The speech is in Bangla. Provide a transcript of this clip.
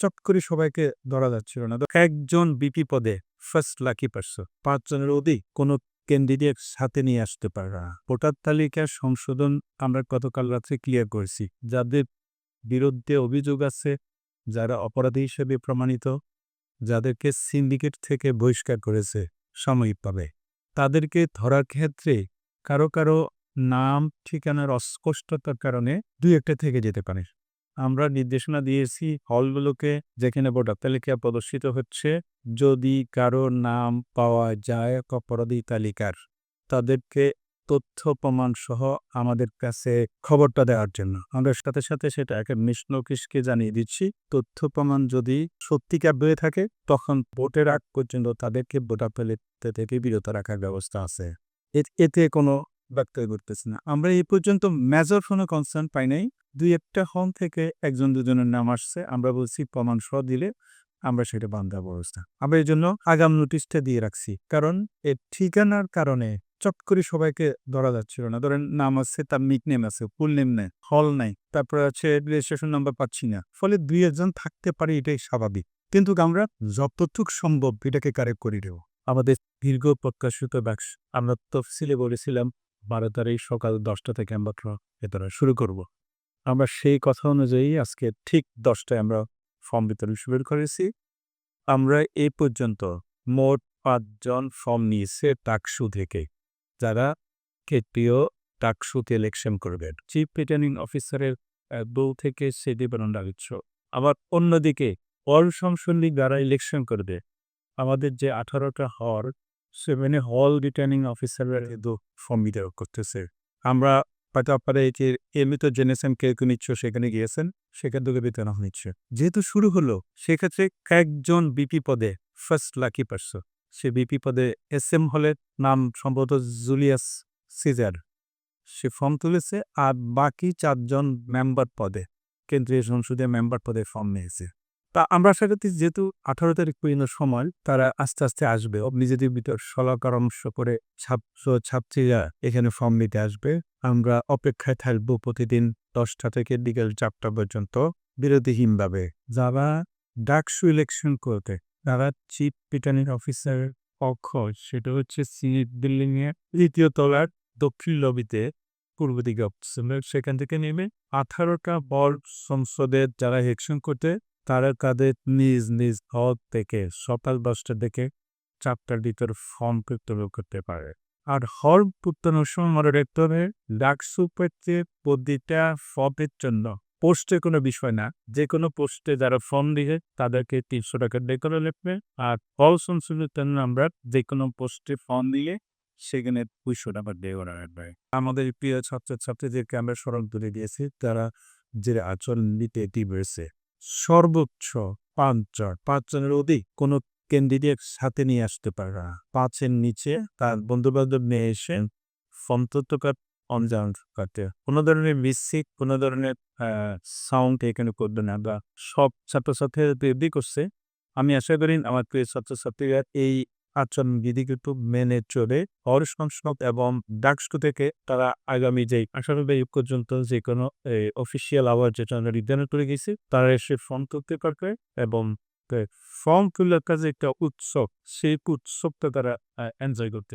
চট করে সবাইকে ধরা যাচ্ছিল না। একজন বিপি পদে ফার্স্ট লাকি পারসন পাঁচজনের অধিক কোনো ক্যান্ডিডেট সাথে নিয়ে আসতে পারে না। ভোটার তালিকা সংশোধন আমরা গতকাল রাত্রে ক্লিয়ার করেছি। যাদের বিরুদ্ধে অভিযোগ আছে, যারা অপরাধী হিসেবে প্রমাণিত, যাদেরকে সিন্ডিকেট থেকে বহিষ্কার করেছে সাময়িকভাবে তাদেরকে ধরার ক্ষেত্রে কারও কারও নাম, ঠিকানার অস্পষ্টতার কারণে দুই একটা থেকে যেতে পারে। আমরা নির্দেশনা দিয়েছি হলগুলোকে যেখানে ভোটার তালিকা প্রদর্শিত হচ্ছে। যদি কারও নাম পাওয়া যায় অপরাধী তালিকার, তাদেরকে তথ্য প্রমাণ সহ আমাদের কাছে খবরটা দেওয়ার জন্য। আমরা সাথে সাথে সেটা একটা মিশনকিসকে জানিয়ে দিচ্ছি। তথ্য প্রমাণ যদি সত্যিকার হয়ে থাকে, তখন ভোটের আগ পর্যন্ত তাদেরকে ভোটার থেকে বিরত রাখার ব্যবস্থা আছে। এতে কোনো ব্যক্তব্য করতেছি না। আমরা এই পর্যন্ত মেজর কোনো কনসার্ন পাই নাই। দুই একটা হোম থেকে একজন দুজনের নাম আসছে, আমরা বলছি প্রমাণ সহ দিলে আমরা সেটা বান্ধা ব্যবস্থা। আমরা এই জন্য আগাম নোটিশটা দিয়ে রাখছি। কারণ এর ঠিকানার কারণে চট করে সবাইকে ধরা যাচ্ছিল না। ধরেন নাম আছে, তার নিক নেম আছে ফুল নেম নেই হল নাই, তারপর আছে রেজিস্ট্রেশন নাম্বার পাচ্ছি না। ফলে দুই একজন থাকতে পারে, এটাই স্বাভাবিক। কিন্তু আমরা যতটুক সম্ভব এটাকে কারেক্ট করে দেব আমাদের দীর্ঘ প্রত্যাশিত ব্যাক্স আমরা তফসিলে বলেছিলাম বারো তারিখ সকাল দশটা থেকে আমরা ভেতরে শুরু করব। আমরা সেই কথা অনুযায়ী আজকে ঠিক দশটায় আমরা ফর্ম বিতরণ শুরু করেছি। আমরা এ পর্যন্ত মোট পাঁচজন ফর্ম নিয়েছে টাকসু থেকে, যারা কেট্রিয় টাকসুতে ইলেকশন করবেন চিফ রিটার্নিং অফিসারের বউ থেকে সে বেরোন রাখছ আবার অন্যদিকে হল সংসন্দী যারা ইলেকশন করবে। আমাদের যে আঠারোটা হল সেখানে হল রিটার্নিং অফিসাররা কিন্তু বিতরণ করতেছে। আমরা হয়তো আপনারা এই যে এমনিতে জেনেছেন কে কে নিচ্ছ সেখানে গিয়েছেন, সেখান থেকে বিতরণ নিচ্ছে যেহেতু শুরু হলো, সেক্ষেত্রে একজন বিপি পদে ফার্স্ট লাকি পারসন সে বিপি পদে এস এম হলের নাম সম্ভবত জুলিয়াস সিজার। সে ফর্ম তুলেছে আর বাকি চারজন মেম্বার পদে, কেন্দ্রীয় সংসদীয় মেম্বার পদে ফর্ম নিয়েছে। তা আমরা আশা করছি যেহেতু আঠারো তারিখ পর্যন্ত সময়, তারা আস্তে আস্তে আসবে। নিজেদের ভিতর সলাপরামর্শ করে ছাত্র ছাত্রীরা এখানে ফর্ম নিতে আসবে। আমরা অপেক্ষায় থাকব প্রতিদিন দশটা থেকে বিকেল চারটা পর্যন্ত বিরতিহীনভাবে। যারা ডাকসু ইলেকশন করতে তারা চিফ রিটার্নিং অফিসার পক্ষ সেটা হচ্ছে সিনিট বিল্ডিং এর দ্বিতীয় তলার দক্ষিণ লবিতে পূর্ব দিকে সেখান থেকে নেমে আঠারোটা বল সংসদের যারা ইলেকশন করতে তারা তাদের নিজ নিজ ঘর থেকে সকাল দশটার দিকে চারটার ভিতর ফর্ম বিতরণ করতে পারে। আর হল পুত্তনের সময় মনে রাখতে হবে, ডাকসু পেতে প্রতিটা ফর্মের জন্য পোস্টে কোনো বিষয় না যে কোনো পোস্টে যারা ফর্ম দিয়ে তাদেরকে তিনশো টাকা দিয়ে করে লিখবে, আর হল সংশোধনের জন্য আমরা যে কোনো পোস্টে ফর্ম দিয়ে সেখানে দুইশো টাকা দিয়ে করা রাখবে। আমাদের প্রিয় ছাত্রছাত্রীদেরকে আমরা স্মরণ করে দিয়েছি, তারা যে আচরণ নিতে এটি বেড়েছে সর্বোচ্চ পাঁচজন, পাঁচজনের অধিক কোনো ক্যান্ডিডেট সাথে নিয়ে আসতে পারে না। পাঁচের নিচে তার বন্ধুবান্ধব নিয়ে এসে ফন্তত্বকার অনজান কাটে কোনো ধরনের মিসিক কোনো ধরনের সাউন্ড এখানে করবে না বা সব ছাত্রছাত্রীরা তৈরি করছে। আমি আশা করি আমার প্রিয় ছাত্রছাত্রীরা এই আচরণ একটু মেনে চলে। হর সংসদ এবং ডাকস্কু থেকে তারা আগামী যে আঠারো তারিখ পর্যন্ত যে কোনো অফিসিয়াল আওয়ার যেটা নির্ধারণ করে গেছি, তারা এসে ফর্ম তুলতে পারবে এবং ফর্ম তোলার কাজে একটা উৎসব, সেই উৎসবটা তারা এনজয় করতে